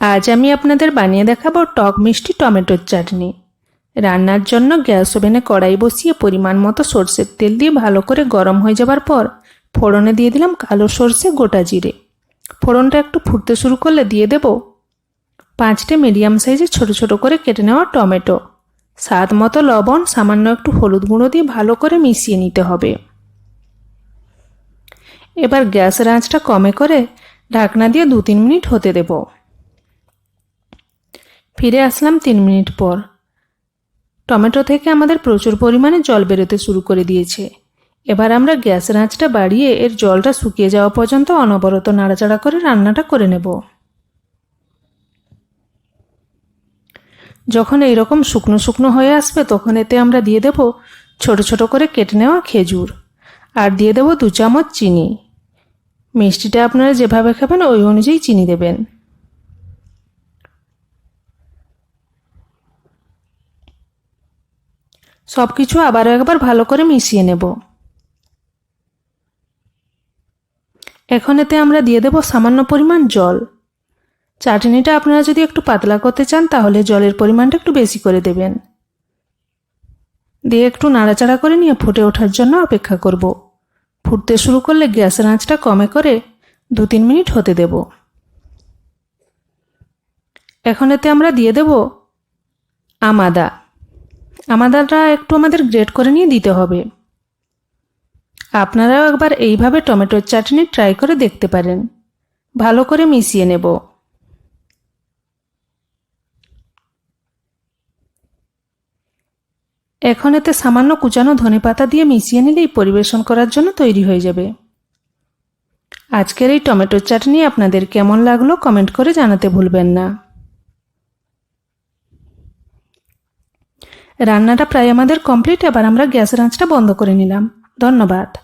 আজ আমি আপনাদের বানিয়ে দেখাবো টক মিষ্টি টমেটোর চাটনি। রান্নার জন্য গ্যাস ওভেনে কড়াই বসিয়ে পরিমাণ মতো সর্ষের তেল দিয়ে ভালো করে গরম হয়ে যাবার পর ফোড়নে দিয়ে দিলাম কালো সর্ষে গোটা জিরে। ফোড়নটা একটু ফুটতে শুরু করলে দিয়ে দেব পাঁচটে মিডিয়াম সাইজে ছোট ছোট করে কেটে নেওয়া টমেটো। স্বাদ মতো লবণ, সামান্য একটু হলুদ গুঁড়ো দিয়ে ভালো করে মিশিয়ে নিতে হবে। এবার গ্যাসের আঁচটা কমে করে ঢাকনা দিয়ে দু তিন মিনিট হতে দেব। ফিরে আসলাম তিন মিনিট পর। টমেটো থেকে আমাদের প্রচুর পরিমাণে জল বেরোতে শুরু করে দিয়েছে। এবার আমরা গ্যাসের আঁচটা বাড়িয়ে এর জলটা শুকিয়ে যাওয়া পর্যন্ত অনবরত নাড়াচাড়া করে রান্নাটা করে নেব। যখন এইরকম শুকনো শুকনো হয়ে আসবে তখন এতে আমরা দিয়ে দেব ছোট ছোট করে কেটে নেওয়া খেজুর। আর দিয়ে দেব দু চামচ চিনি। মিষ্টিটা আপনারা যেভাবে খাবেন ওই অনুযায়ী চিনি দেবেন। সব কিছু আবারও একবার ভালো করে মিশিয়ে নেব। এখন এতে আমরা দিয়ে দেব সামান্য পরিমাণ জল। চাটনিটা আপনারা যদি একটু পাতলা করতে চান, তাহলে জলের পরিমাণটা একটু বেশি করে দেবেন। দিয়ে একটু নাড়াচাড়া করে নিয়ে ফুটে ওঠার জন্য অপেক্ষা করব। ফুটতে শুরু করলে গ্যাসের আঁচটা কমে করে দু তিন মিনিট হতে দেব। এখন এতে আমরা দিয়ে দেব আমাদা। আমাদাটা একটু আমাদের গ্রেট করে নিয়ে দিতে হবে। আপনারাও একবার এইভাবে টমেটোর চাটনি ট্রাই করে দেখতে পারেন। ভালো করে মিশিয়ে নেব। এখন এতে সামান্য কুচানো ধনেপাতা দিয়ে মিশিয়ে নিলেই পরিবেশন করার জন্য তৈরি হয়ে যাবে। আজকের এই টমেটোর চাটনি আপনাদের কেমন লাগল কমেন্ট করে জানাতে ভুলবেন না। রান্নাটা প্রায় আমাদের কমপ্লিট আবার আমরা গ্যাস রাঁচটা বন্ধ করে নিলাম। ধন্যবাদ।